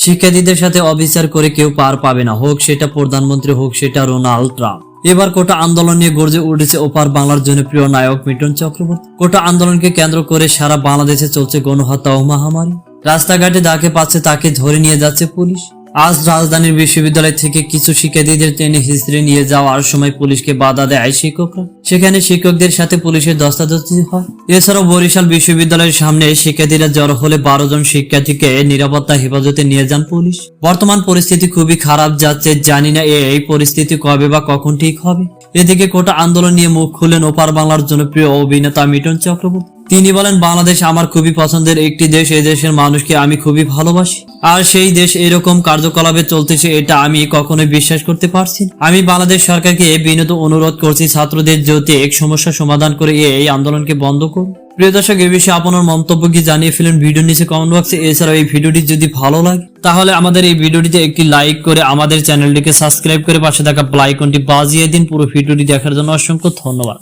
শিক্ষার্থীদের সাথে অবিচার করে কেউ পার পাবে না। হোক সেটা প্রধানমন্ত্রী, হোক সেটা রোনাল্ড ট্রাম্প। এবার কোটা আন্দোলন নিয়ে গর্জে উঠেছে ওপার বাংলার জনপ্রিয় নায়ক মিটন চক্রবর্তী। কোটা আন্দোলনকে কেন্দ্র করে সারা বাংলাদেশে চলছে গণহত্যা ও মহামারী। রাস্তাঘাটে যাকে পাচ্ছে তাকে ধরে নিয়ে যাচ্ছে পুলিশ। আজ রাজধানীর বিশ্ববিদ্যালয় থেকে কিছু শিক্ষার্থীদের টেনে হিস্ট্রি নিয়ে যাওয়ার সময় পুলিশকে বাধা দেয় শিক্ষকরা। সেখানে শিক্ষকদের সাথে পুলিশের দস্তাদস্তি হয়। এছাড়াও বরিশাল বিশ্ববিদ্যালয়ের সামনে শিক্ষার্থীরা জড়ো হলে বারো জন শিক্ষার্থীকে নিরাপত্তা হেফাজতে নিয়ে যান পুলিশ। বর্তমান পরিস্থিতি খুবই খারাপ যাচ্ছে, জানি না এই পরিস্থিতি কবে বা কখন ঠিক হবে। এদিকে কোটা আন্দোলন নিয়ে মুখ খুললেন ওপার বাংলার জনপ্রিয় অভিনেতা মিটন চক্রবর্তী। তিনি বলেন, বাংলাদেশ আমার খুবই পছন্দের একটি দেশ, এই দেশের মানুষকে আমি খুবই ভালোবাসি। আর সেই দেশ এরকম কার্যকলাপে চলতেছে, এটা আমি কখনোই বিশ্বাস করতে পারছি আমি বাংলাদেশ সরকারকে বিনীত অনুরোধ করছি, ছাত্রদের যাতে এক সমস্যা সমাধান করে এই আন্দোলনকে বন্ধ করুন। প্রিয় দর্শক, এ বিষয়ে আপনার মন্তব্য কি জানিয়ে ফেলেন ভিডিও নিচে কমেন্ট বক্সে এছাড়াও এই ভিডিওটি যদি ভালো লাগে, তাহলে আমাদের এই ভিডিওটিতে একটি লাইক করে আমাদের চ্যানেলটিকে সাবস্ক্রাইব করে পাশে থাকা আইকনটি বাজিয়ে দিন। পুরো ভিডিওটি দেখার জন্য অসংখ্য ধন্যবাদ।